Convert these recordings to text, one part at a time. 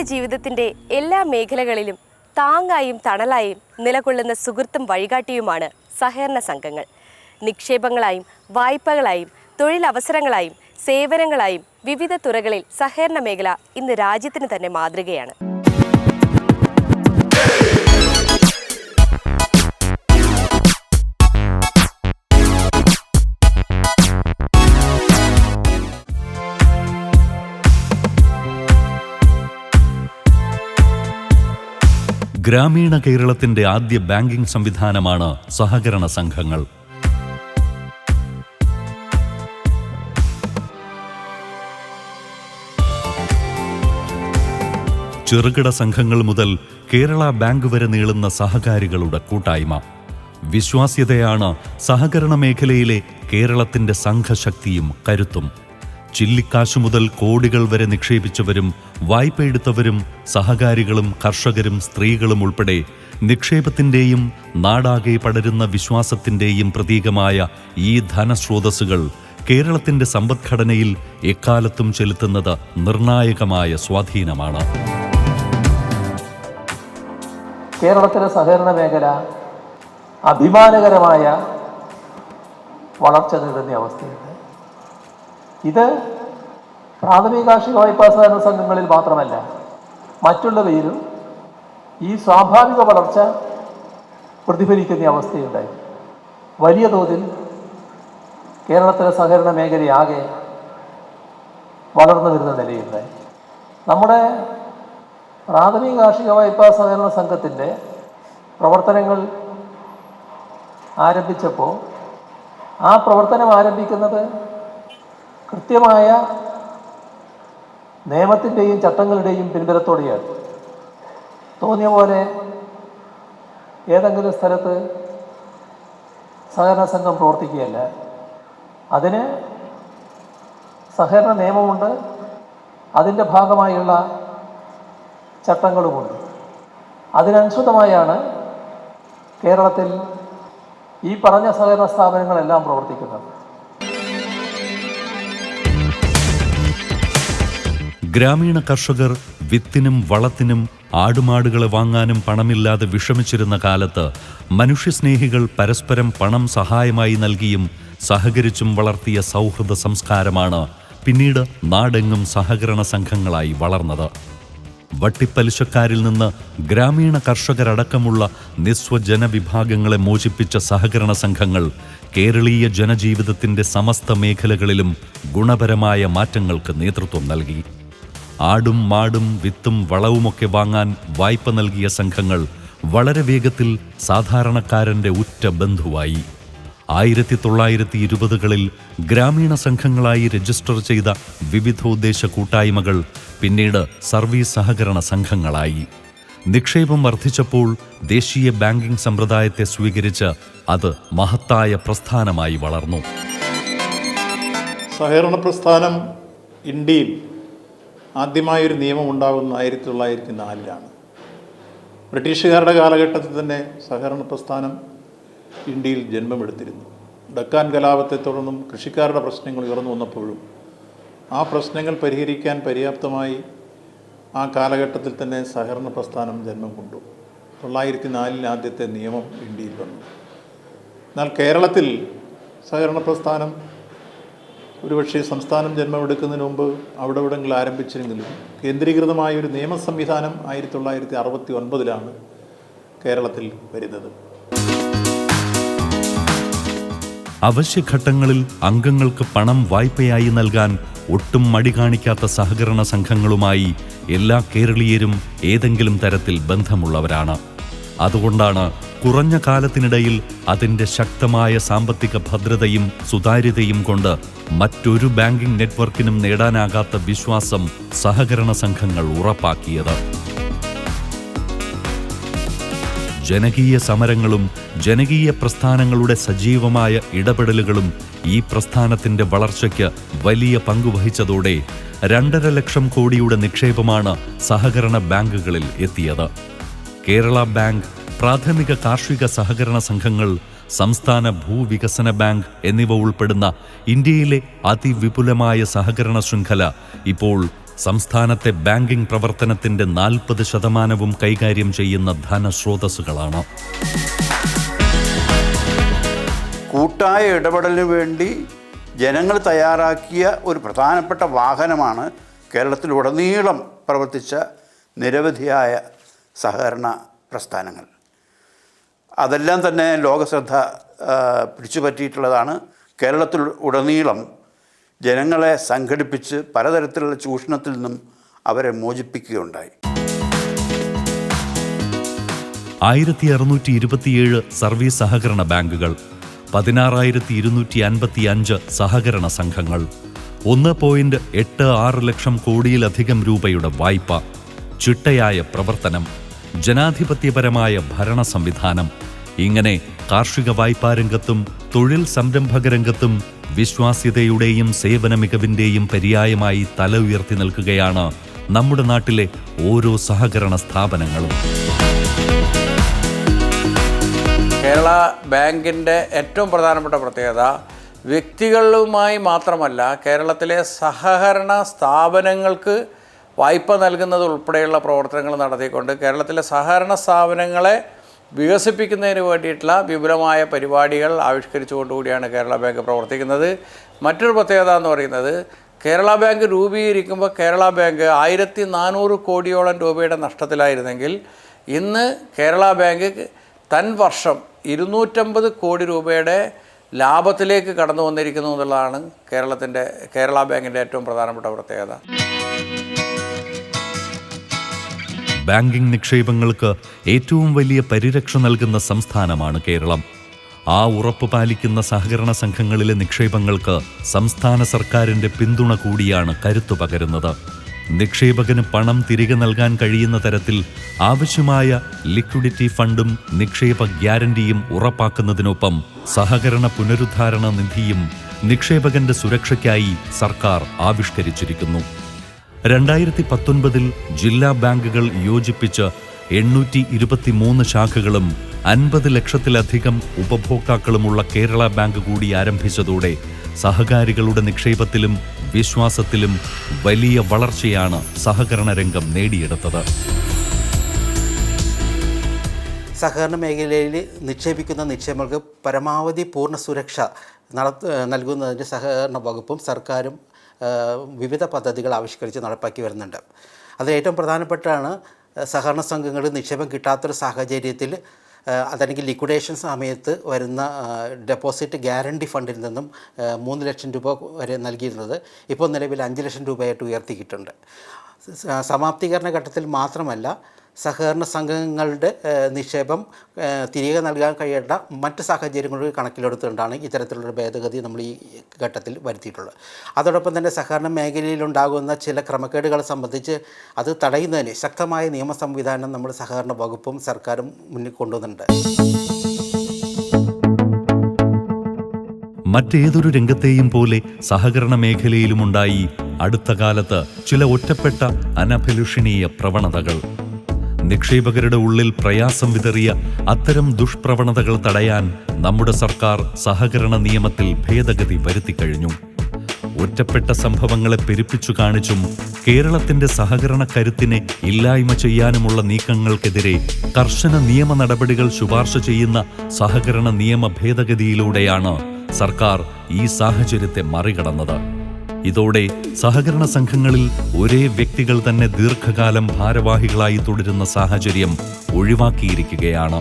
നമ്മുടെ ജീവിതത്തിന്റെ എല്ലാ മേഖലകളിലും താങ്ങായും തണലായും നിലകൊള്ളുന്ന സുഹൃത്തും വഴികാട്ടിയുമാണ് സഹകരണ സംഘങ്ങൾ. നിക്ഷേപങ്ങളായും വായ്പകളായും തൊഴിലവസരങ്ങളായും സേവനങ്ങളായും വിവിധ തുറകളിൽ സഹകരണ മേഖല ഇന്ന് രാജ്യത്തിന് തന്നെ മാതൃകയാണ്. ഗ്രാമീണ കേരളത്തിന്റെ ആദ്യ ബാങ്കിംഗ് സംവിധാനമാണ് സഹകരണ സംഘങ്ങൾ. ചെറുകിട സംഘങ്ങൾ മുതൽ കേരള ബാങ്ക് വരെ നീളുന്ന സഹകാരികളുടെ കൂട്ടായ്മ. വിശ്വാസ്യതയാണ് സഹകരണ മേഖലയിലെ കേരളത്തിന്റെ സംഘശക്തിയും കരുത്തും. ചില്ലിക്കാശു മുതൽ കോടികൾ വരെ നിക്ഷേപിച്ചവരും വായ്പ എടുത്തവരും സഹകാരികളും കർഷകരും സ്ത്രീകളും ഉൾപ്പെടെ നിക്ഷേപത്തിന്റെയും നാടാകെ പടരുന്ന വിശ്വാസത്തിന്റെയും പ്രതീകമായ ഈ ധനസ്രോതസ്സുകൾ കേരളത്തിന്റെ സമ്പദ്ഘടനയിൽ എക്കാലത്തും ചെലുത്തുന്നത് നിർണായകമായ സ്വാധീനമാണ്. കേരളത്തിലെ സഹകരണ മേഖല അഭിമാനകരമായ വളർച്ച നേടുന്ന അവസ്ഥയുണ്ട് ഇത് പ്രാഥമിക കാർഷിക വായ്പാ സഹകരണ സംഘങ്ങളിൽ മാത്രമല്ല മറ്റുള്ളവയിലും ഈ സ്വാഭാവിക വളർച്ച പ്രതിഫലിക്കുന്ന അവസ്ഥയുണ്ടായി. വലിയ തോതിൽ കേരളത്തിലെ സഹകരണ മേഖലയാകെ വളർന്നു വരുന്ന നിലയുണ്ടായി. നമ്മുടെ പ്രാഥമിക കാർഷിക വായ്പാ സഹകരണ സംഘത്തിന്റെ പ്രവർത്തനങ്ങൾ ആരംഭിച്ചപ്പോൾ ആ പ്രവർത്തനം ആരംഭിക്കുന്നത് കൃത്യമായ നിയമത്തിന്റെയും ചട്ടങ്ങളുടെയും പിൻബലത്തോടെയാണ്. തോന്നിയ പോലെ ഏതെങ്കിലും സ്ഥലത്ത് സഹകരണ സംഘം പ്രവർത്തിക്കുകയല്ല. അതിന് സഹകരണ നിയമമുണ്ട്. അതിന്റെ ഭാഗമായുള്ള ചട്ടങ്ങളുമുണ്ട്. അതിനനുസൃതമായാണ് കേരളത്തിൽ ഈ പറഞ്ഞ സഹകരണ സ്ഥാപനങ്ങളെല്ലാം പ്രവർത്തിക്കുന്നത്. ഗ്രാമീണ കർഷകർ വിത്തിനും വളത്തിനും ആടുമാടുകളെ വാങ്ങാനും പണമില്ലാതെ വിഷമിച്ചിരുന്ന കാലത്ത് മനുഷ്യസ്നേഹികൾ പരസ്പരം പണം സഹായമായി നൽകിയും സഹകരിച്ചും വളർത്തിയ സൗഹൃദ സംസ്കാരമാണ് പിന്നീട് നാടെങ്ങും സഹകരണ സംഘങ്ങളായി വളർന്നത്. വട്ടിപ്പലിശക്കാരിൽ നിന്ന് ഗ്രാമീണ കർഷകരടക്കമുള്ള നിസ്വജനവിഭാഗങ്ങളെ മോചിപ്പിച്ച സഹകരണ സംഘങ്ങൾ കേരളീയ ജനജീവിതത്തിന്റെ സമസ്ത മേഖലകളിലും ഗുണപരമായ മാറ്റങ്ങൾക്ക് നേതൃത്വം നൽകി. ആടും മാടും വിത്തും വളവുമൊക്കെ വാങ്ങാൻ വായ്പ നൽകിയ സംഘങ്ങൾ വളരെ വേഗത്തിൽ സാധാരണക്കാരന്റെ ഉറ്റ ബന്ധുവായി. ആയിരത്തി തൊള്ളായിരത്തി ഇരുപതുകളിൽ ഗ്രാമീണ സംഘങ്ങളായി രജിസ്റ്റർ ചെയ്ത വിവിധോദ്ദേശ കൂട്ടായ്മകൾ പിന്നീട് സർവീസ് സഹകരണ സംഘങ്ങളായി. നിക്ഷേപം വർദ്ധിച്ചപ്പോൾ ദേശീയ ബാങ്കിംഗ് സമ്പ്രദായത്തെ സ്വീകരിച്ച് അത് മഹത്തായ പ്രസ്ഥാനമായി വളർന്നു. സഹകരണ പ്രസ്ഥാനം ഇന്ത്യയിൽ ആദ്യമായൊരു നിയമം ഉണ്ടാകുന്നത് ആയിരത്തി തൊള്ളായിരത്തി നാലിലാണ്. ബ്രിട്ടീഷുകാരുടെ കാലഘട്ടത്തിൽ തന്നെ സഹകരണ പ്രസ്ഥാനം ഇന്ത്യയിൽ ജന്മമെടുത്തിരുന്നു. ഡക്കാൻ കലാപത്തെ തുടർന്നും കൃഷിക്കാരുടെ പ്രശ്നങ്ങൾ ഉയർന്നു വന്നപ്പോഴും ആ പ്രശ്നങ്ങൾ പരിഹരിക്കാൻ പര്യാപ്തമായി ആ കാലഘട്ടത്തിൽ തന്നെ സഹകരണ പ്രസ്ഥാനം ജന്മം കൊണ്ടു. തൊള്ളായിരത്തി നാലിൽ ആദ്യത്തെ നിയമം ഇന്ത്യയിൽ വന്നു. എന്നാൽ കേരളത്തിൽ സഹകരണ പ്രസ്ഥാനം ഒരുപക്ഷെ സംസ്ഥാനം ജന്മമെടുക്കുന്നതിന് മുമ്പ് അവിടെ ഇവിടങ്ങളിൽ ആരംഭിച്ചിരുന്നെങ്കിലും കേന്ദ്രീകൃതമായ ഒരു നിയമ സംവിധാനം ആയിരത്തി തൊള്ളായിരത്തി അറുപത്തി ഒൻപതിലാണ് കേരളത്തിൽ വരുന്നത്. അവശ്യഘട്ടങ്ങളിൽ അംഗങ്ങൾക്ക് പണം വായ്പയായി നൽകാൻ ഒട്ടും മടി കാണിക്കാത്ത സഹകരണ സംഘങ്ങളുമായി എല്ലാ കേരളീയരും ഏതെങ്കിലും തരത്തിൽ ബന്ധമുള്ളവരാണ്. അതുകൊണ്ടാണ് കുറഞ്ഞ കാലത്തിനിടയിൽ അതിന്റെ ശക്തമായ സാമ്പത്തിക ഭദ്രതയും സുതാര്യതയും കൊണ്ട് മറ്റൊരു ബാങ്കിംഗ് നെറ്റ്വർക്കിനും നേടാനാകാത്ത വിശ്വാസം സഹകരണ സംഘങ്ങൾ ഉറപ്പാക്കിയത്. ജനകീയ സമരങ്ങളും ജനകീയ പ്രസ്ഥാനങ്ങളുടെ സജീവമായ ഇടപെടലുകളും ഈ പ്രസ്ഥാനത്തിന്റെ വളർച്ചയ്ക്ക് വലിയ പങ്കുവഹിച്ചതോടെ രണ്ടര ലക്ഷം കോടിയുടെ നിക്ഷേപമാണ് സഹകരണ ബാങ്കുകളിൽ എത്തിയത്. കേരള ബാങ്ക് പ്രാഥമിക കാർഷിക സഹകരണ സംഘങ്ങൾ സംസ്ഥാന ഭൂവികസന ബാങ്ക് എന്നിവ ഉൾപ്പെടുന്ന ഇന്ത്യയിലെ അതിവിപുലമായ സഹകരണ ശൃംഖല ഇപ്പോൾ സംസ്ഥാനത്തെ ബാങ്കിംഗ് പ്രവർത്തനത്തിന്റെ നാൽപ്പത് ശതമാനവും കൈകാര്യം ചെയ്യുന്ന ധനസ്രോതസ്സുകളാണ്. കൂട്ടായ ഇടപെടലിന് വേണ്ടി ജനങ്ങൾ തയ്യാറാക്കിയ ഒരു പ്രധാനപ്പെട്ട വാഹനമാണ് കേരളത്തിലുടനീളം പ്രവർത്തിച്ച നിരവധിയായ സഹകരണ പ്രസ്ഥാനങ്ങൾ. അതെല്ലാം തന്നെ ലോകശ്രദ്ധ പിടിച്ചു പിടിച്ചുപറ്റിയിട്ടുള്ളതാണ്. കേരളത്തിൽ ഉടനീളം ജനങ്ങളെ സംഘടിപ്പിച്ച് പലതരത്തിലുള്ള ചൂഷണത്തിൽ നിന്നും അവരെ മോചിപ്പിക്കുകയുണ്ടായി. ആയിരത്തി അറുന്നൂറ്റി ഇരുപത്തിയേഴ് സർവീസ് സഹകരണ ബാങ്കുകൾ പതിനാറായിരത്തി ഇരുന്നൂറ്റി അൻപത്തി അഞ്ച് സഹകരണ സംഘങ്ങൾ ഒന്ന് പോയിന്റ് എട്ട് ആറ് ലക്ഷം കോടിയിലധികം രൂപയുടെ വായ്പ ചിട്ടയായ പ്രവർത്തനം ജനാധിപത്യപരമായ ഭരണ സംവിധാനം ഇങ്ങനെ കാർഷിക വായ്പാ രംഗത്തും തൊഴിൽ സംരംഭക രംഗത്തും വിശ്വാസ്യതയുടെയും സേവന മികവിന്റെയും പര്യായമായി തല ഉയർത്തി നിൽക്കുകയാണ് നമ്മുടെ നാട്ടിലെ ഓരോ സഹകരണ സ്ഥാപനങ്ങളും. കേരള ബാങ്കിന്റെ ഏറ്റവും പ്രധാനപ്പെട്ട പ്രത്യേകത വ്യക്തികളുമായി മാത്രമല്ല കേരളത്തിലെ സഹകരണ സ്ഥാപനങ്ങൾക്ക് വായ്പ നൽകുന്നത് ഉൾപ്പെടെയുള്ള പ്രവർത്തനങ്ങൾ നടത്തിക്കൊണ്ട് കേരളത്തിലെ സഹകരണ സ്ഥാപനങ്ങളെ വികസിപ്പിക്കുന്നതിന് വേണ്ടിയിട്ടുള്ള വിപുലമായ പരിപാടികൾ ആവിഷ്കരിച്ചുകൊണ്ടുകൂടിയാണ് കേരള ബാങ്ക് പ്രവർത്തിക്കുന്നത്. മറ്റൊരു പ്രത്യേകത എന്ന് പറയുന്നത് കേരള ബാങ്ക് രൂപീകരിക്കുമ്പോൾ കേരള ബാങ്ക് ആയിരത്തി നാനൂറ് കോടിയോളം രൂപയുടെ നഷ്ടത്തിലായിരുന്നെങ്കിൽ ഇന്ന് കേരള ബാങ്ക് തൻ വർഷം ഇരുന്നൂറ്റമ്പത് കോടി രൂപയുടെ ലാഭത്തിലേക്ക് കടന്നു വന്നിരിക്കുന്നു എന്നുള്ളതാണ് കേരളത്തിന്റെ കേരള ബാങ്കിന്റെ ഏറ്റവും പ്രധാനപ്പെട്ട പ്രത്യേകത. ബാങ്കിംഗ് നിക്ഷേപങ്ങൾക്ക് ഏറ്റവും വലിയ പരിരക്ഷ നൽകുന്ന സംസ്ഥാനമാണ് കേരളം. ആ ഉറപ്പ് പാലിക്കുന്ന സഹകരണ സംഘങ്ങളിലെ നിക്ഷേപങ്ങൾക്ക് സംസ്ഥാന സർക്കാരിന്റെ പിന്തുണ കൂടിയാണ് കരുത്തു പകരുന്നത്. നിക്ഷേപകന് പണം തിരികെ നൽകാൻ കഴിയുന്ന തരത്തിൽ ആവശ്യമായ ലിക്വിഡിറ്റി ഫണ്ടും നിക്ഷേപ ഗ്യാരണ്ടിയും ഉറപ്പാക്കുന്നതിനൊപ്പം സഹകരണ പുനരുദ്ധാരണ നിധിയും നിക്ഷേപകന്റെ സുരക്ഷയ്ക്കായി സർക്കാർ ആവിഷ്കരിച്ചിരിക്കുന്നു. രണ്ടായിരത്തി പത്തൊൻപതിൽ ജില്ലാ ബാങ്കുകൾ യോജിപ്പിച്ച് എണ്ണൂറ്റി ഇരുപത്തിമൂന്ന് ശാഖകളും അൻപത് ലക്ഷത്തിലധികം ഉപഭോക്താക്കളുമുള്ള കേരള ബാങ്ക് കൂടി ആരംഭിച്ചതോടെ സഹകാരികളുടെ നിക്ഷേപത്തിലും വിശ്വാസത്തിലും വലിയ വളർച്ചയാണ് സഹകരണ രംഗം നേടിയെടുത്തത്. സഹകരണ മേഖലയിൽ നിക്ഷേപിക്കുന്ന നിക്ഷേപങ്ങൾക്ക് പരമാവധി പൂർണ സുരക്ഷ നൽകുന്നതിന്റെ സഹകരണ വകുപ്പും സർക്കാരും വിവിധ പദ്ധതികൾ ആവിഷ്കരിച്ച് നടപ്പാക്കി വരുന്നുണ്ട്. അതിൽ ഏറ്റവും പ്രധാനപ്പെട്ടാണ് സഹകരണ സംഘങ്ങൾ നിക്ഷേപം കിട്ടാത്തൊരു സാഹചര്യത്തിൽ അതല്ലെങ്കിൽ ലിക്വിഡേഷൻ സമയത്ത് വരുന്ന ഡെപ്പോസിറ്റ് ഗ്യാരണ്ടി ഫണ്ടിൽ നിന്നും മൂന്ന് ലക്ഷം രൂപ വരെ നൽകിയിരുന്നത് ഇപ്പോൾ നിലവിൽ അഞ്ച് ലക്ഷം രൂപയായിട്ട് ഉയർത്തിയിട്ടുണ്ട്. സമാപ്തീകരണ ഘട്ടത്തിൽ മാത്രമല്ല സഹകരണ സംഘങ്ങളുടെ നിക്ഷേപം തിരികെ നൽകാൻ കഴിയേണ്ട മറ്റ് സാഹചര്യങ്ങൾ കണക്കിലെടുത്തുകൊണ്ടാണ് ഇത്തരത്തിലുള്ള ഭേദഗതി നമ്മൾ ഈ ഘട്ടത്തിൽ വരുത്തിയിട്ടുള്ളത്. അതോടൊപ്പം തന്നെ സഹകരണ മേഖലയിലുണ്ടാകുന്ന ചില ക്രമക്കേടുകളെ സംബന്ധിച്ച് അത് തടയുന്നതിന് ശക്തമായ നിയമ സംവിധാനം നമ്മൾ സഹകരണ വകുപ്പും സർക്കാരും മുന്നിൽ കൊണ്ടുവന്നിട്ടുണ്ട്. മറ്റേതൊരു രംഗത്തെയും പോലെ സഹകരണ മേഖലയിലുമുണ്ടായി അടുത്ത കാലത്ത് ചില ഒറ്റപ്പെട്ട അനഭിലുഷണീയ പ്രവണതകൾ. നിക്ഷേപകരുടെ ഉള്ളിൽ പ്രയാസം വിതറിയ അത്തരം ദുഷ്പ്രവണതകൾ തടയാൻ നമ്മുടെ സർക്കാർ സഹകരണ നിയമത്തിൽ ഭേദഗതി വരുത്തിക്കഴിഞ്ഞു ഒറ്റപ്പെട്ട സംഭവങ്ങളെ പെരുപ്പിച്ചു കാണിച്ചും കേരളത്തിന്റെ സഹകരണ കരുത്തിനെ ഇല്ലായ്മ ചെയ്യാനുമുള്ള നീക്കങ്ങൾക്കെതിരെ കർശന നിയമ നടപടികൾ ശുപാർശ ചെയ്യുന്ന സഹകരണ നിയമ ഭേദഗതിയിലൂടെയാണ് സർക്കാർ ഈ സാഹചര്യത്തെ മറികടന്നത്. ഇതോടെ സഹകരണ സംഘങ്ങളിൽ ഒരേ വ്യക്തികൾ തന്നെ ദീർഘകാലം ഭാരവാഹികളായി തുടരുന്ന സാഹചര്യം ഒഴിവാക്കിയിരിക്കുകയാണ്.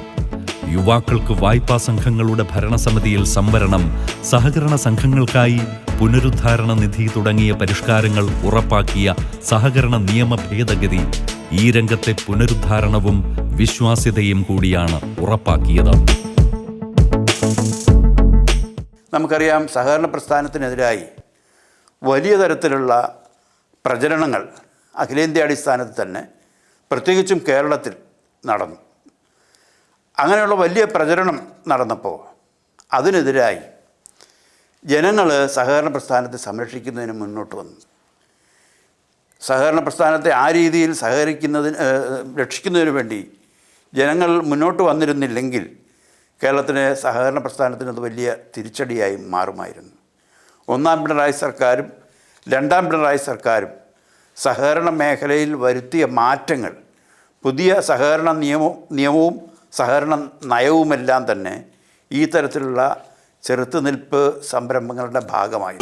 യുവാക്കൾക്ക് വായ്പാ സംഘങ്ങളുടെ ഭരണസമിതിയിൽ സംവരണം സഹകരണ സംഘങ്ങൾക്കായി പുനരുദ്ധാരണ നിധി തുടങ്ങിയ പരിഷ്കാരങ്ങൾ ഉറപ്പാക്കിയ സഹകരണ നിയമ ഭേദഗതി ഈ രംഗത്തെ പുനരുദ്ധാരണവും വിശ്വാസ്യതയും കൂടിയാണ് ഉറപ്പാക്കിയത്. നമുക്കറിയാം സഹകരണ പ്രസ്ഥാനത്തിനെതിരായി വലിയ തരത്തിലുള്ള പ്രചരണങ്ങൾ അഖിലേന്ത്യാ അടിസ്ഥാനത്തിൽ തന്നെ പ്രത്യേകിച്ചും കേരളത്തിൽ നടന്നു. അങ്ങനെയുള്ള വലിയ പ്രചരണം നടന്നപ്പോൾ അതിനെതിരായി ജനങ്ങൾ സഹകരണ പ്രസ്ഥാനത്തെ സംരക്ഷിക്കുന്നതിന് മുന്നോട്ട് വന്നു. സഹകരണ പ്രസ്ഥാനത്തെ ആ രീതിയിൽ സഹകരിക്കുന്നതിന് രക്ഷിക്കുന്നതിന് വേണ്ടി ജനങ്ങൾ മുന്നോട്ട് വന്നിരുന്നില്ലെങ്കിൽ കേരളത്തിലെ സഹകരണ പ്രസ്ഥാനത്തിന് അത് വലിയ തിരിച്ചടിയായി മാറുമായിരുന്നു. ഒന്നാം പിണറായി സർക്കാരും രണ്ടാം പിണറായി സർക്കാരും സഹകരണ മേഖലയിൽ വരുത്തിയ മാറ്റങ്ങൾ പുതിയ സഹകരണ നിയമവും നിയമവും സഹകരണ നയവുമെല്ലാം തന്നെ ഈ തരത്തിലുള്ള ചെറുത്തുനിൽപ്പ് സംരംഭങ്ങളുടെ ഭാഗമായി.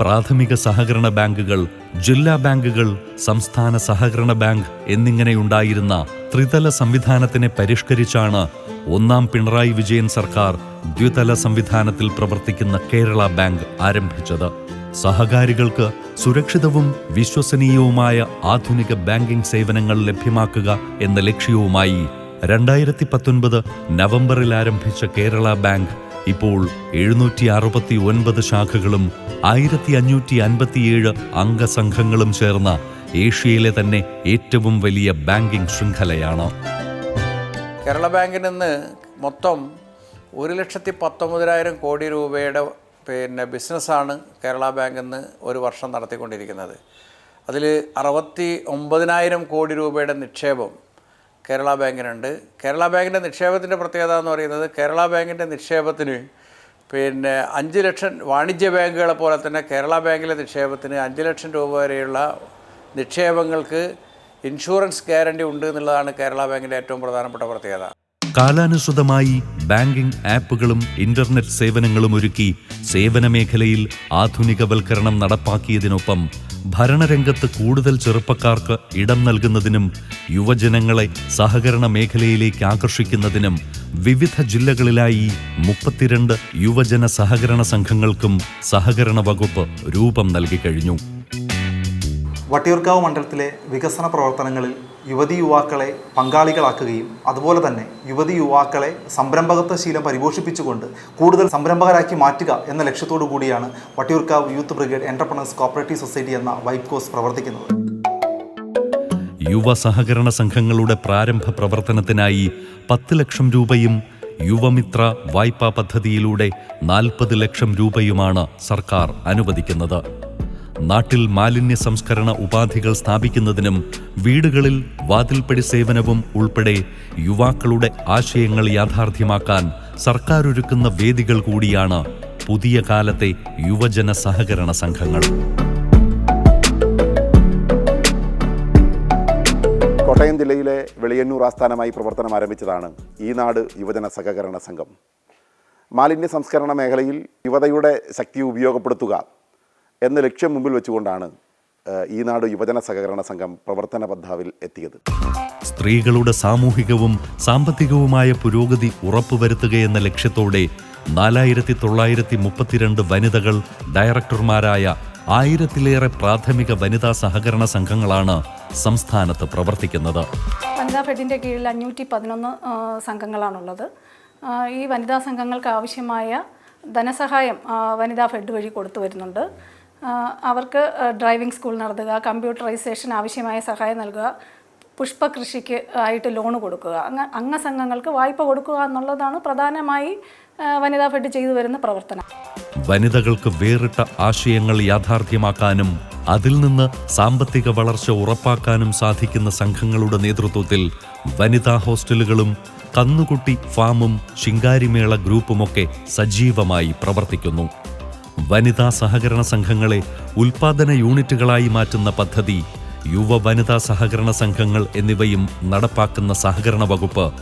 പ്രാഥമിക സഹകരണ ബാങ്കുകൾ ജില്ലാ ബാങ്കുകൾ സംസ്ഥാന സഹകരണ ബാങ്ക് എന്നിങ്ങനെയുണ്ടായിരുന്ന ത്രിതല സംവിധാനത്തിനെ പരിഷ്കരിച്ചാണ് ഒന്നാം പിണറായി വിജയൻ സർക്കാർ ദ്വിതല സംവിധാനത്തിൽ പ്രവർത്തിക്കുന്ന കേരള ബാങ്ക് ആരംഭിച്ചത്. സഹകാരികൾക്ക് സുരക്ഷിതവും വിശ്വസനീയവുമായ ആധുനിക ബാങ്കിംഗ് സേവനങ്ങൾ ലഭ്യമാക്കുക എന്ന ലക്ഷ്യവുമായി രണ്ടായിരത്തി പത്തൊൻപത് നവംബറിൽ ആരംഭിച്ച കേരള ബാങ്ക് ഇപ്പോൾ എഴുന്നൂറ്റി അറുപത്തി ഒൻപത് ശാഖകളും ആയിരത്തി അഞ്ഞൂറ്റി അൻപത്തിയേഴ് അംഗസംഘങ്ങളും ചേർന്ന ഏഷ്യയിലെ തന്നെ ഏറ്റവും വലിയ ബാങ്കിംഗ് ശൃംഖലയാണ്. കേരള ബാങ്കിൽ നിന്ന് മൊത്തം ഒരു ലക്ഷത്തി പത്തൊമ്പതിനായിരം കോടി രൂപയുടെ പിന്നെ ബിസിനസ്സാണ് കേരള ബാങ്കിൽ നിന്ന് ഒരു വർഷം നടത്തിക്കൊണ്ടിരിക്കുന്നത്. അതിൽ അറുപത്തി ഒമ്പതിനായിരം കോടി രൂപയുടെ നിക്ഷേപം കേരള ബാങ്കിനുണ്ട്. കേരള ബാങ്കിന്റെ നിക്ഷേപത്തിന്റെ പ്രത്യേകത എന്ന് പറയുന്നത് കേരള ബാങ്കിന്റെ നിക്ഷേപത്തിന് പിന്നെ അഞ്ച് ലക്ഷം വാണിജ്യ ബാങ്കുകളെ പോലെ തന്നെ കേരള ബാങ്കിലെ നിക്ഷേപത്തിന് അഞ്ച് ലക്ഷം രൂപ വരെയുള്ള നിക്ഷേപങ്ങൾക്ക് ഇൻഷുറൻസ് ഗ്യാരണ്ടി ഉണ്ട് എന്നുള്ളതാണ് കേരള ബാങ്കിന്റെ ഏറ്റവും പ്രധാനപ്പെട്ട പ്രത്യേകത. കാലാനുസൃതമായി ബാങ്കിംഗ് ആപ്പുകളും ഇന്റർനെറ്റ് സേവനങ്ങളും ഒരുക്കി സേവന മേഖലയിൽ ആധുനികവൽക്കരണം നടപ്പാക്കിയതിനൊപ്പം ഭരണരംഗത്ത് കൂടുതൽ ചെറുപ്പക്കാർക്ക് ഇടം നൽകുന്നതിനും യുവജനങ്ങളെ സഹകരണ മേഖലയിലേക്ക് ആകർഷിക്കുന്നതിനും വിവിധ ജില്ലകളിലായി മുപ്പത്തിരണ്ട് യുവജന സഹകരണ സംഘങ്ങൾക്കും സഹകരണ വകുപ്പ് രൂപം നൽകി കഴിഞ്ഞു. വട്ടിയൂർക്കാവ് മണ്ഡലത്തിലെ വികസന പ്രവർത്തനങ്ങളിൽ യുവതി യുവാക്കളെ പങ്കാളികളാക്കുകയും അതുപോലെ തന്നെ യുവതി യുവാക്കളെ സംരംഭകത്വ ശീലം പരിപോഷിപ്പിച്ചുകൊണ്ട് കൂടുതൽ സംരംഭകരാക്കി മാറ്റുക എന്ന ലക്ഷ്യത്തോടു കൂടിയാണ് Vattiyoorkavu youth brigade entrepreneurs cooperative society എന്ന വൈറ്റ് കോസ് പ്രവർത്തിക്കുന്നത്. യുവ സഹകരണ സംഘങ്ങളുടെ പ്രാരംഭ പ്രവർത്തനത്തിനായി പത്ത് ലക്ഷം രൂപയും യുവമിത്ര വായ്പാ പദ്ധതിയിലൂടെ നാൽപ്പത് ലക്ഷം രൂപയുമാണ് സർക്കാർ അനുവദിക്കുന്നത്. നാട്ടിൽ മാലിന്യ സംസ്കരണ ഉപാധികൾ സ്ഥാപിക്കുന്നതിനും വീടുകളിൽ വാതിൽപ്പടി സേവനവും ഉൾപ്പെടെ യുവാക്കളുടെ ആശയങ്ങൾ യാഥാർത്ഥ്യമാക്കാൻ സർക്കാർ ഒരുക്കുന്ന വേദികൾ കൂടിയാണ് പുതിയ കാലത്തെ യുവജന സഹകരണ സംഘങ്ങൾ. കോട്ടയം ജില്ലയിലെ വെളിയന്നൂർ ആസ്ഥാനമായി പ്രവർത്തനം ആരംഭിച്ചതാണ് ഈ നാട് യുവജന സഹകരണ സംഘം. മാലിന്യ സംസ്കരണ മേഖലയിൽ യുവതയുടെ ശക്തി ഉപയോഗപ്പെടുത്തുക എന്ന ലക്ഷ്യം മുമ്പിൽ വെച്ചുകൊണ്ടാണ് ഈനാട് ഈ നാട് യുവജന സഹകരണ സംഘം പ്രവർത്തന പദ്ധാവിൽ എത്തിയത്. സ്ത്രീകളുടെ സാമൂഹികവും സാമ്പത്തികവുമായ പുരോഗതി ഉറപ്പുവരുത്തുകയെന്ന ലക്ഷ്യത്തോടെ നാലായിരത്തി തൊള്ളായിരത്തി മുപ്പത്തിരണ്ട് വനിതകൾ ഡയറക്ടർമാരായ ആയിരത്തിലേറെ പ്രാഥമിക വനിതാ സഹകരണ സംഘങ്ങളാണ് സംസ്ഥാനത്ത് പ്രവർത്തിക്കുന്നത്. വനിതാ ഫെഡിന്റെ കീഴിൽ അഞ്ഞൂറ്റി പതിനൊന്ന് സംഘങ്ങളാണുള്ളത്. ഈ വനിതാ സംഘങ്ങൾക്ക് ആവശ്യമായ ധനസഹായം വനിതാ ഫെഡ് വഴി കൊടുത്തു വരുന്നുണ്ട്. അവർക്ക് ഡ്രൈവിംഗ് സ്കൂൾ നടത്തുക കമ്പ്യൂട്ടറൈസേഷൻ ആവശ്യമായ സഹായം നൽകുക പുഷ്പ കൃഷിക്ക് ആയിട്ട് ലോൺ കൊടുക്കുക അങ്ങ അംഗസംഘങ്ങൾക്ക് വായ്പ കൊടുക്കുക എന്നുള്ളതാണ് പ്രധാനമായി വനിതാ ഫെഡ് ചെയ്തു വരുന്ന പ്രവർത്തനം. വനിതകൾക്ക് വേറിട്ട ആശയങ്ങൾ യാഥാർത്ഥ്യമാക്കാനും അതിൽ നിന്ന് സാമ്പത്തിക വളർച്ച ഉറപ്പാക്കാനും സാധിക്കുന്ന സംഘങ്ങളുടെ നേതൃത്വത്തിൽ വനിതാ ഹോസ്റ്റലുകളും കന്നുകുട്ടി ഫാമും ശിങ്കാരിമേള ഗ്രൂപ്പുമൊക്കെ സജീവമായി പ്രവർത്തിക്കുന്നു. വനിതാ സഹകരണ സംഘങ്ങളെ ഉൽപാദന യൂണിറ്റുകളായി മാറ്റുന്ന പദ്ധതി യുവ വനിതാ സഹകരണ സംഘങ്ങൾ എന്നിവയും നടപ്പാക്കുന്ന സഹകരണ വകുപ്പ്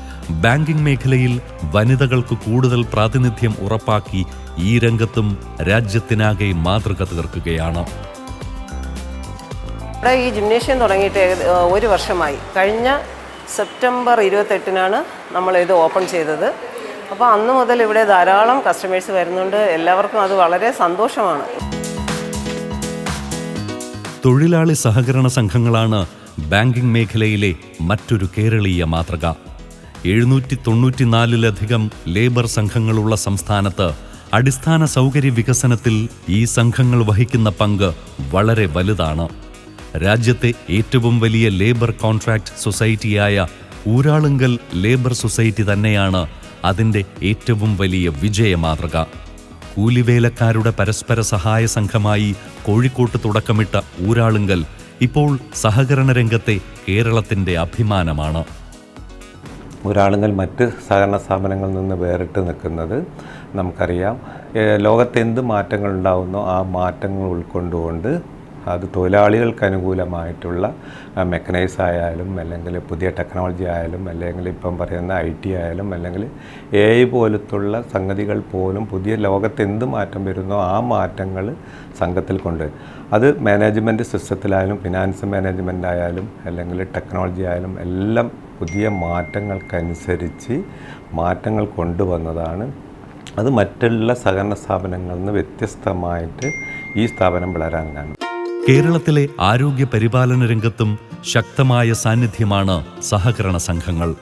ബാങ്കിംഗ് മേഖലയിൽ വനിതകൾക്ക് കൂടുതൽ പ്രാതിനിധ്യം ഉറപ്പാക്കി ഈ രംഗത്തും രാജ്യത്തിനാകെ മാതൃക തീർക്കുകയാണ്. ഇവിടെ ഈ ജിംനേഷ്യം തുടങ്ങിയിട്ട് ഒരു വർഷമായി. കഴിഞ്ഞ സെപ്റ്റംബർ ഇരുപത്തെട്ടിനാണ് നമ്മൾ ഇത് ഓപ്പൺ ചെയ്തത്. അപ്പോൾ അന്ന് മുതൽ ഇവിടെ ധാരാളം കസ്റ്റമേഴ്സ് വരുന്നുണ്ട്. എല്ലാവർക്കും അത് വളരെ സന്തോഷമാണ്. തൊഴിലാളി സഹകരണ സംഘങ്ങളാണ് ബാങ്കിംഗ് മേഖലയിലെ മറ്റൊരു കേരളീയ മാതൃക. എഴുന്നൂറ്റി തൊണ്ണൂറ്റിനാലിലധികം ലേബർ സംഘങ്ങളുള്ള സംസ്ഥാനത്ത് അടിസ്ഥാന സൗകര്യ വികസനത്തിൽ ഈ സംഘങ്ങൾ വഹിക്കുന്ന പങ്ക് വളരെ വലുതാണ്. രാജ്യത്തെ ഏറ്റവും വലിയ ലേബർ കോൺട്രാക്ട് സൊസൈറ്റിയായ ഊരാളുങ്കൽ ലേബർ സൊസൈറ്റി തന്നെയാണ് അതിന്റെ ഏറ്റവും വലിയ വിജയമാതൃക കൂലിവേലക്കാരുടെ പരസ്പര സഹായ സംഘമായി കോഴിക്കോട്ട് തുടക്കമിട്ട ഊരാളുങ്കൽ ഇപ്പോൾ സഹകരണ രംഗത്തെ കേരളത്തിന്റെ അഭിമാനമാണ്. ഊരാളുങ്കൽ മറ്റ് സഹകരണ സ്ഥാപനങ്ങളിൽ നിന്ന് വേറിട്ട് നിൽക്കുന്നത് നമുക്കറിയാം. ലോകത്തെന്ത് മാറ്റങ്ങൾ ഉണ്ടാകുന്നോ ആ മാറ്റങ്ങൾ ഉൾക്കൊണ്ടുകൊണ്ട് അത് തൊഴിലാളികൾക്ക് അനുകൂലമായിട്ടുള്ള മെക്കനൈസ് ആയാലും അല്ലെങ്കിൽ പുതിയ ടെക്നോളജി ആയാലും അല്ലെങ്കിൽ ഇപ്പം പറയുന്ന ഐ ടി ആയാലും അല്ലെങ്കിൽ എ ഐ പോലത്തുള്ള സംഗതികൾ പോലും പുതിയ ലോകത്ത് എന്ത് മാറ്റം വരുന്നോ ആ മാറ്റങ്ങൾ സംഘത്തിൽ കൊണ്ട് അത് മാനേജ്മെന്റ് സിസ്റ്റത്തിലായാലും ഫിനാൻസ് മാനേജ്മെന്റ് ആയാലും അല്ലെങ്കിൽ ടെക്നോളജി ആയാലും എല്ലാം പുതിയ മാറ്റങ്ങൾക്കനുസരിച്ച് മാറ്റങ്ങൾ കൊണ്ടുവന്നതാണ്. അത് മറ്റുള്ള സഹകരണ സ്ഥാപനങ്ങളിൽ നിന്ന് വ്യത്യസ്തമായിട്ട് ഈ സ്ഥാപനം വളരാൻ കാരണം. കേരളത്തിലെ ആരോഗ്യ പരിപാലന രംഗത്തും ശക്തമായ സാന്നിധ്യമാണ് സഹകരണ സംഘങ്ങൾ.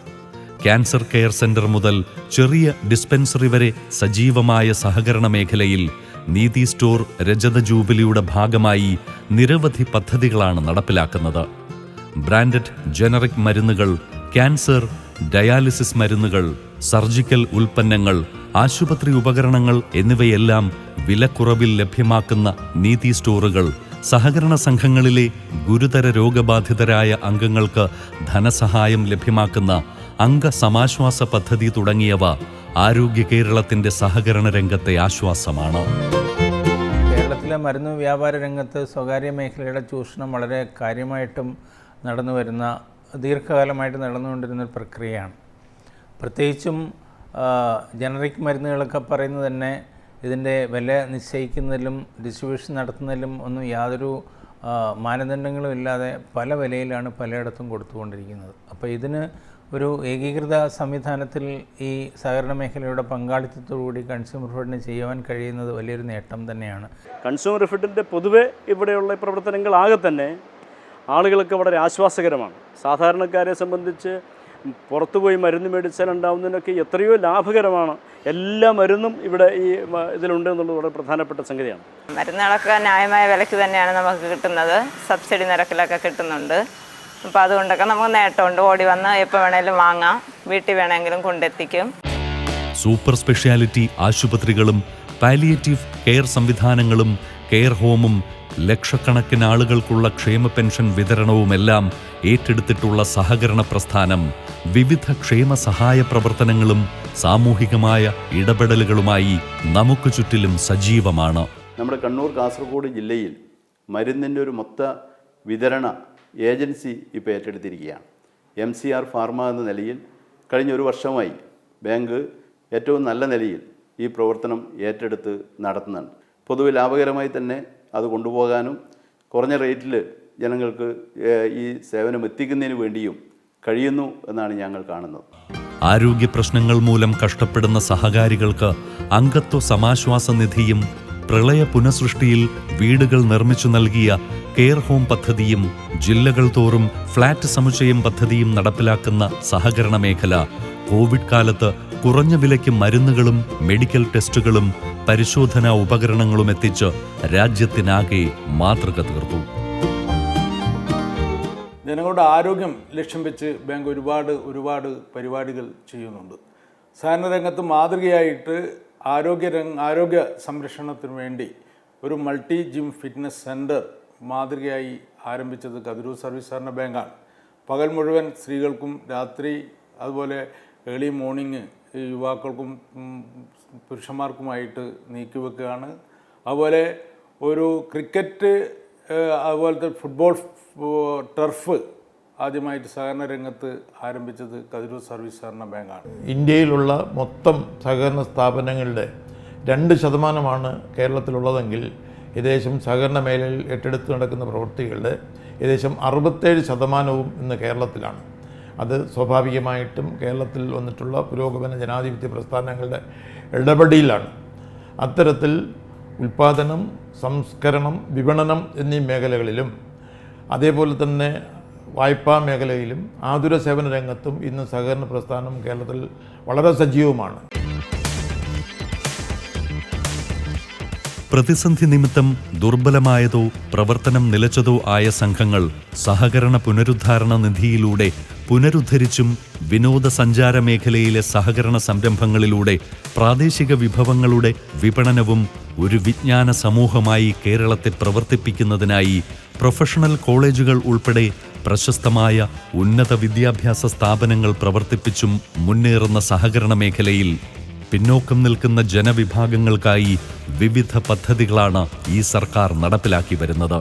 ക്യാൻസർ കെയർ സെന്റർ മുതൽ ചെറിയ ഡിസ്പെൻസറി വരെ സജീവമായ സഹകരണ മേഖലയിൽ നീതി സ്റ്റോർ രജത ജൂബിലിയുടെ ഭാഗമായി നിരവധി പദ്ധതികളാണ് നടപ്പിലാക്കുന്നത്. ബ്രാൻഡഡ് ജനറിക് മരുന്നുകൾ ക്യാൻസർ ഡയാലിസിസ് മരുന്നുകൾ സർജിക്കൽ ഉൽപ്പന്നങ്ങൾ ആശുപത്രി ഉപകരണങ്ങൾ എന്നിവയെല്ലാം വിലക്കുറവിൽ ലഭ്യമാക്കുന്ന നീതി സ്റ്റോറുകൾ സഹകരണ സംഘങ്ങളിലെ ഗുരുതര രോഗബാധിതരായ അംഗങ്ങൾക്ക് ധനസഹായം ലഭ്യമാക്കുന്ന അംഗസമാശ്വാസ പദ്ധതി തുടങ്ങിയവ ആരോഗ്യ കേരളത്തിന്റെ സഹകരണ രംഗത്തെ ആശ്വാസമാണ്. കേരളത്തിലെ മരുന്ന് വ്യാപാര രംഗത്ത് സ്വകാര്യ മേഖലയുടെ ചൂഷണം വളരെ കാര്യമായിട്ടും നടന്നു വരുന്ന ദീർഘകാലമായിട്ട് നടന്നുകൊണ്ടിരുന്ന ഒരു പ്രക്രിയയാണ്. പ്രത്യേകിച്ചും ജനറിക് മരുന്നുകളൊക്കെ പറയുന്നത് തന്നെ ഇതിന്റെ വില നിശ്ചയിക്കുന്നതിലും ഡിസ്ട്രിബ്യൂഷൻ നടത്തുന്നതിലും ഒന്നും യാതൊരു മാനദണ്ഡങ്ങളും ഇല്ലാതെ പല വിലയിലാണ് പലയിടത്തും കൊടുത്തുകൊണ്ടിരിക്കുന്നത്. അപ്പോൾ ഇതിന് ഒരു ഏകീകൃത സംവിധാനത്തിൽ ഈ സഹകരണ മേഖലയുടെ പങ്കാളിത്തത്തോടുകൂടി കൺസ്യൂമർ ഫെഡിന് ചെയ്യുവാൻ കഴിയുന്നത് വലിയൊരു നേട്ടം തന്നെയാണ്. കൺസ്യൂമർ ഫെഡിന്റെ പൊതുവെ ഇവിടെയുള്ള പ്രവർത്തനങ്ങളാകെ തന്നെ ആളുകൾക്ക് വളരെ ആശ്വാസകരമാണ്. സാധാരണക്കാരെ സംബന്ധിച്ച് പുറത്തുപോയി മരുന്ന് മേടിച്ചാൽ ഉണ്ടാവുന്നതിനൊക്കെ എത്രയോ ലാഭകരമാണ് എല്ലാ മരുന്നും ഇവിടെ ഈ ഇതിലുണ്ട് എന്നുള്ളത് വളരെ പ്രധാനപ്പെട്ട സംഗതിയാണ്. മരുന്നുകളൊക്കെ ന്യായമായ വിലയ്ക്ക് തന്നെയാണ് നമുക്ക് കിട്ടുന്നത്. സബ്സിഡി നിരക്കിലൊക്കെ കിട്ടുന്നുണ്ട്. അപ്പോൾ അതുകൊണ്ടൊക്കെ നമുക്ക് നേട്ടമുണ്ട്. ഓടി വന്ന് എപ്പോൾ വേണേലും വാങ്ങാം. വീട്ടിൽ വേണമെങ്കിലും കൊണ്ടെത്തിക്കും. സൂപ്പർ സ്പെഷ്യാലിറ്റി ആശുപത്രികളും പാലിയേറ്റീവ് കെയർ സംവിധാനങ്ങളും കെയർ ഹോമും ലക്ഷക്കണക്കിന് ആളുകൾക്കുള്ള ക്ഷേമ പെൻഷൻ വിതരണവുമെല്ലാം ഏറ്റെടുത്തിട്ടുള്ള സഹകരണ പ്രസ്ഥാനം വിവിധ ക്ഷേമ സഹായ പ്രവർത്തനങ്ങളും സാമൂഹികമായ ഇടപെടലുകളുമായി നമുക്ക് ചുറ്റിലും സജീവമാണ്. നമ്മുടെ കണ്ണൂർ കാസർഗോഡ് ജില്ലയിൽ മരുന്നിന്റെ ഒരു മൊത്ത വിതരണ ഏജൻസി ഇപ്പോൾ ഏറ്റെടുത്തിരിക്കുകയാണ്. എം സി ആർ ഫാർമ എന്ന നിലയിൽ കഴിഞ്ഞ ഒരു വർഷമായി ബാങ്ക് ഏറ്റവും നല്ല നിലയിൽ ഈ പ്രവർത്തനം ഏറ്റെടുത്ത് നടത്തുന്നുണ്ട്. പൊതുവെ ലാഭകരമായി തന്നെ അത് കൊണ്ടുപോകാനും കുറഞ്ഞ റേറ്റിൽ ജനങ്ങൾക്ക് ഈ സേവനം എത്തിക്കുന്നതിന് വേണ്ടിയും കഴിയുന്നു എന്നാണ് ഞങ്ങൾ കാണുന്നത്. ആരോഗ്യ പ്രശ്നങ്ങൾ മൂലം കഷ്ടപ്പെടുന്ന സഹകാരികൾക്ക് അംഗത്വ സമാശ്വാസ നിധിയും പ്രളയ പുനഃസൃഷ്ടിയിൽ വീടുകൾ നിർമ്മിച്ചു നൽകിയ കെയർ ഹോം പദ്ധതിയും ജില്ലകൾ തോറും ഫ്ളാറ്റ് സമുച്ചയം പദ്ധതിയും നടപ്പിലാക്കുന്ന സഹകരണ മേഖല കോവിഡ് കാലത്ത് കുറഞ്ഞ വിലയ്ക്ക് മരുന്നുകളും മെഡിക്കൽ ടെസ്റ്റുകളും പരിശോധനാ ഉപകരണങ്ങളും എത്തിച്ച് രാജ്യത്തിനാകെ മാതൃക തീർത്തു. ജനങ്ങളുടെ ആരോഗ്യം ലക്ഷ്യം വെച്ച് ബാങ്ക് ഒരുപാട് ഒരുപാട് പരിപാടികൾ ചെയ്യുന്നുണ്ട്. സഹകരണ രംഗത്ത് മാതൃകയായിട്ട് ആരോഗ്യ രംഗ ആരോഗ്യ സംരക്ഷണത്തിന് വേണ്ടി ഒരു മൾട്ടി ജിം ഫിറ്റ്നസ് സെന്റർ മാതൃകയായി ആരംഭിച്ചത് കതിരൂർ സർവീസ് സഹകരണ ബാങ്കാണ്. പകൽ മുഴുവൻ സ്ത്രീകൾക്കും രാത്രി അതുപോലെ ഏർലി മോർണിംഗ് യുവാക്കൾക്കും പുരുഷന്മാർക്കുമായിട്ട് നീക്കിവെക്കുകയാണ്. അതുപോലെ ഒരു ക്രിക്കറ്റ് അതുപോലത്തെ ഫുട്ബോൾ ടർഫ് ആദ്യമായിട്ട് സഹകരണ രംഗത്ത് ആരംഭിച്ചത് കതിരൂർ സർവീസ് സഹകരണ ബാങ്കാണ്. ഇന്ത്യയിലുള്ള മൊത്തം സഹകരണ സ്ഥാപനങ്ങളുടെ രണ്ട് ശതമാനമാണ് കേരളത്തിലുള്ളതെങ്കിൽ ഏകദേശം സഹകരണ മേഖലയിൽ ഏറ്റെടുത്ത് നടക്കുന്ന പ്രവൃത്തികളുടെ ഏകദേശം അറുപത്തേഴ് ശതമാനവും ഇന്ന് കേരളത്തിലാണ്. അത് സ്വാഭാവികമായിട്ടും കേരളത്തിൽ വന്നിട്ടുള്ള പുരോഗമന ജനാധിപത്യ പ്രസ്ഥാനങ്ങളുടെ ഇടപെടിയിലാണ് അത്തരത്തിൽ ഉൽപ്പാദനം സംസ്കരണം വിപണനം എന്നീ മേഖലകളിലും അതേപോലെ തന്നെ വായ്പാ മേഖലയിലും ആതുര സേവന രംഗത്തും ഇന്ന് സഹകരണ പ്രസ്ഥാനം കേരളത്തിൽ വളരെ സജീവമാണ്. പ്രതിസന്ധി നിമിത്തം ദുർബലമായതോ പ്രവർത്തനം നിലച്ചതോ ആയ സംഘങ്ങൾ സഹകരണ പുനരുദ്ധാരണ നിധിയിലൂടെ പുനരുദ്ധരിച്ചും വിനോദസഞ്ചാര മേഖലയിലെ സഹകരണ സംരംഭങ്ങളിലൂടെ പ്രാദേശിക വിഭവങ്ങളുടെ വിപണനവും ഒരു വിജ്ഞാന സമൂഹമായി കേരളത്തെ പ്രവർത്തിപ്പിക്കുന്നതിനായി പ്രൊഫഷണൽ കോളേജുകൾ ഉൾപ്പെടെ പ്രശസ്തമായ ഉന്നത വിദ്യാഭ്യാസ സ്ഥാപനങ്ങൾ പ്രവർത്തിപ്പിച്ചും മുന്നേറുന്ന സഹകരണ മേഖലയിൽ പിന്നോക്കം നിൽക്കുന്ന ജനവിഭാഗങ്ങൾക്കായി വിവിധ പദ്ധതികളാണ് ഈ സർക്കാർ നടപ്പിലാക്കി വരുന്നത്.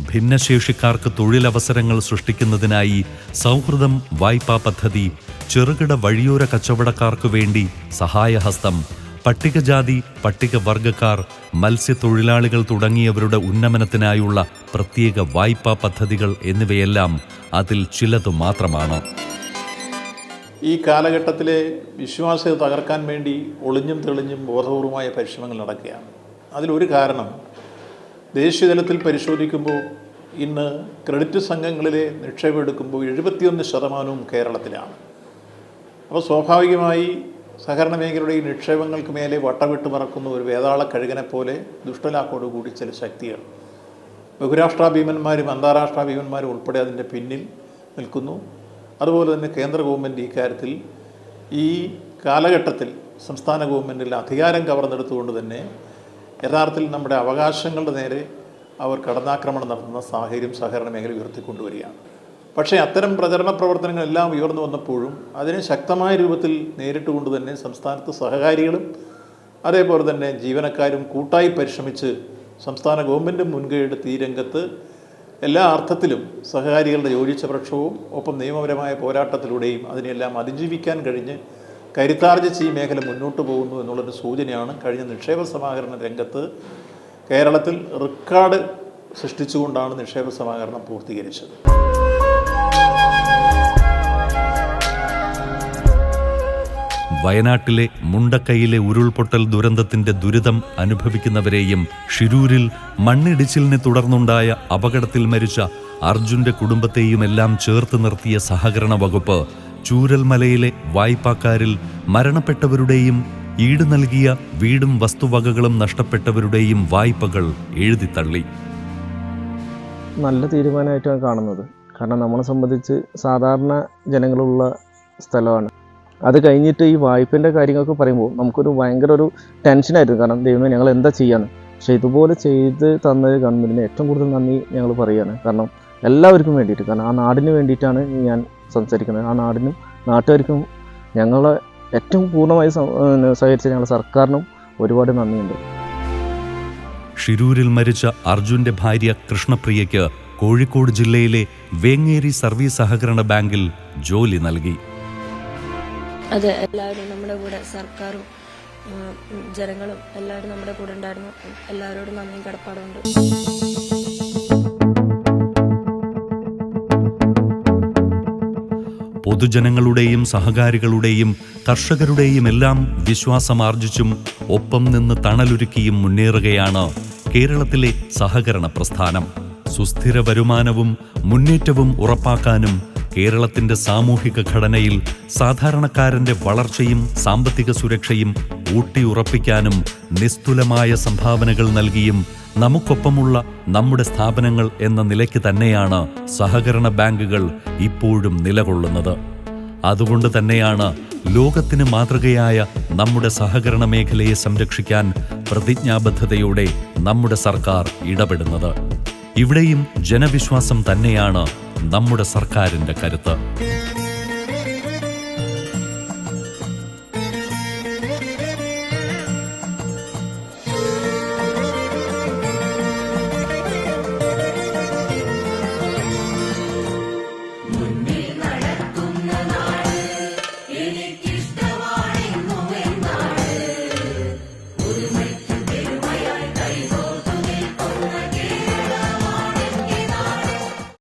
ഭിന്നശേഷിക്കാർക്ക് തൊഴിലവസരങ്ങൾ സൃഷ്ടിക്കുന്നതിനായി സൗഹൃദം വായ്പാ പദ്ധതി ചെറുകിട വഴിയോര കച്ചവടക്കാർക്കു വേണ്ടി സഹായഹസ്തം പട്ടികജാതി പട്ടികവർഗക്കാർ മത്സ്യത്തൊഴിലാളികൾ തുടങ്ങിയവരുടെ ഉന്നമനത്തിനായുള്ള പ്രത്യേക വായ്പാ പദ്ധതികൾ എന്നിവയെല്ലാം അതിൽ ചിലതു മാത്രമാണ്. ഈ കാലഘട്ടത്തിലെ വിശ്വാസ്യത തകർക്കാൻ വേണ്ടി ഒളിഞ്ഞും തെളിഞ്ഞും ബോധപൂർവമായ പരിശ്രമങ്ങൾ നടക്കുകയാണ്. അതിലൊരു കാരണം ദേശീയതലത്തിൽ പരിശോധിക്കുമ്പോൾ ഇന്ന് ക്രെഡിറ്റ് സംഘങ്ങളിലെ നിക്ഷേപം എടുക്കുമ്പോൾ എഴുപത്തിയൊന്ന് ശതമാനവും കേരളത്തിലാണ്. അപ്പോൾ സ്വാഭാവികമായി സഹകരണ മേഖലയുടെ ഈ നിക്ഷേപങ്ങൾക്ക് മേലെ വട്ടവിട്ട് മറക്കുന്ന ഒരു വേതാള കഴുകനെ പോലെ ദുഷ്ടലാക്കോടുകൂടി ചില ശക്തികൾ. ബഹുരാഷ്ട്ര ഭീമന്മാരും അന്താരാഷ്ട്ര ഭീമന്മാരും ഉൾപ്പെടെ അതിന്റെ പിന്നിൽ നിൽക്കുന്നു. അതുപോലെ തന്നെ കേന്ദ്ര ഗവൺമെന്റ് ഇക്കാര്യത്തിൽ ഈ കാലഘട്ടത്തിൽ സംസ്ഥാന ഗവൺമെന്റിൽ അധികാരം കവർന്നെടുത്തുകൊണ്ട് തന്നെ യഥാർത്ഥത്തിൽ നമ്മുടെ അവകാശങ്ങളുടെ നേരെ അവർ കടന്നാക്രമണം നടത്തുന്ന സാഹചര്യം സഹകരണ മേഖല ഉയർത്തിക്കൊണ്ടുവരികയാണ്. പക്ഷേ അത്തരം പ്രചരണ പ്രവർത്തനങ്ങളെല്ലാം ഉയർന്നു വന്നപ്പോഴും അതിനെ ശക്തമായ രൂപത്തിൽ നേരിട്ടുകൊണ്ട് തന്നെ സംസ്ഥാനത്ത് സഹകാരികളും അതേപോലെ തന്നെ ജീവനക്കാരും കൂട്ടായി പരിശ്രമിച്ച് സംസ്ഥാന ഗവൺമെന്റ് മുൻകൈയെടുത്ത് ഈ രംഗത്ത് എല്ലാ അർത്ഥത്തിലും സഹകാരികളുടെ യോജിച്ച പ്രക്ഷോഭവും ഒപ്പം നിയമപരമായ പോരാട്ടത്തിലൂടെയും അതിനെല്ലാം അതിജീവിക്കാൻ കഴിഞ്ഞ് കരുത്താർജിച്ച് ഈ മേഖല മുന്നോട്ട് പോകുന്നു എന്നുള്ളൊരു സൂചനയാണ് കഴിഞ്ഞ നിക്ഷേപ സമാഹരണ രംഗത്ത് കേരളത്തിൽ റെക്കോർഡ് സൃഷ്ടിച്ചുകൊണ്ടാണ് നിക്ഷേപ സമാഹരണം പൂർത്തീകരിച്ചത്. വയനാട്ടിലെ മുണ്ടക്കൈയിലെ ഉരുൾപൊട്ടൽ ദുരന്തത്തിന്റെ ദുരിതം അനുഭവിക്കുന്നവരെയും ഷിരൂരിൽ മണ്ണിടിച്ചിലിനെ തുടർന്നുണ്ടായ അപകടത്തിൽ മരിച്ച അർജുന്റെ കുടുംബത്തെയുമെല്ലാം ചേർത്ത് നിർത്തിയ സഹകരണ വകുപ്പ് ചൂരൽമലയിലെ വായ്പാക്കാരിൽ മരണപ്പെട്ടവരുടെയും ഈട് നൽകിയ വീടും വസ്തുവകകളും നഷ്ടപ്പെട്ടവരുടെയും വായ്പകൾ എഴുതിത്തള്ളി നല്ല തീരുമാനമായിട്ടാണ് കാണുന്നത്. കാരണം നമ്മളെ സംബന്ധിച്ച് സാധാരണ ജനങ്ങളുള്ള സ്ഥലമാണ്. അത് കഴിഞ്ഞിട്ട് ഈ വായ്പന്റെ കാര്യങ്ങളൊക്കെ പറയുമ്പോൾ നമുക്കൊരു ഭയങ്കര ഒരു ടെൻഷനായിരുന്നു കാരണം ദൈവമേ ഞങ്ങൾ എന്താ ചെയ്യാന്ന്. പക്ഷേ ഇതുപോലെ ചെയ്ത് തന്ന ഗവൺമെന്റിന് ഏറ്റവും കൂടുതൽ നന്ദി ഞങ്ങൾ പറയുകയാണ്. കാരണം എല്ലാവർക്കും വേണ്ടിയിട്ട് കാരണം ആ നാടിന് വേണ്ടിയിട്ടാണ് ഞാൻ സംസാരിക്കുന്നത് ആ നാടിനും നാട്ടുകാർക്കും ഞങ്ങളെ ഏറ്റവും പൂർണമായി സഹകരിച്ച ഞങ്ങളുടെ സർക്കാരിനും ഒരുപാട് നന്ദിയുണ്ട്. ഷിരൂരിൽ മരിച്ച അർജുന്റെ ഭാര്യ കൃഷ്ണപ്രിയയ്ക്ക് കോഴിക്കോട് ജില്ലയിലെ വേങ്ങേരി സർവീസ് സഹകരണ ബാങ്കിൽ ജോലി നൽകി. അതെ എല്ലാവരും നമ്മുടെ കൂടെ സർക്കാരും ജനങ്ങളും എല്ലാവരും നമ്മുടെ കൂടെ ഉണ്ടായിരുന്നു. എല്ലാവരോടും നന്ദിയും കടപ്പാടുണ്ട് പൊതുജനങ്ങളുടെയും സഹകാരികളുടെയും കർഷകരുടെയും എല്ലാം വിശ്വാസമാർജിച്ചും ഒപ്പം നിന്ന് തണലൊരുക്കിയും മുന്നേറുകയാണ് കേരളത്തിലെ സഹകരണ പ്രസ്ഥാനം. സുസ്ഥിര വരുമാനവും മുന്നേറ്റവും ഉറപ്പാക്കാനും കേരളത്തിന്റെ സാമൂഹിക ഘടനയിൽ സാധാരണക്കാരന്റെ വളർച്ചയും സാമ്പത്തിക സുരക്ഷയും ഊട്ടിയുറപ്പിക്കാനും നിസ്തുലമായ സംഭാവനകൾ നൽകിയും നമുക്കൊപ്പമുള്ള നമ്മുടെ സ്ഥാപനങ്ങൾ എന്ന നിലയ്ക്ക് തന്നെയാണ് സഹകരണ ബാങ്കുകൾ ഇപ്പോഴും നിലകൊള്ളുന്നത്. അതുകൊണ്ട് തന്നെയാണ് ലോകത്തിന് മാതൃകയായ നമ്മുടെ സഹകരണ മേഖലയെ സംരക്ഷിക്കാൻ പ്രതിജ്ഞാബദ്ധതയോടെ നമ്മുടെ സർക്കാർ ഇടപെടുന്നത്. ഇവിടെയും ജനവിശ്വാസം തന്നെയാണ് നമ്മുടെ സർക്കാരിന്റെ കരുത്ത്.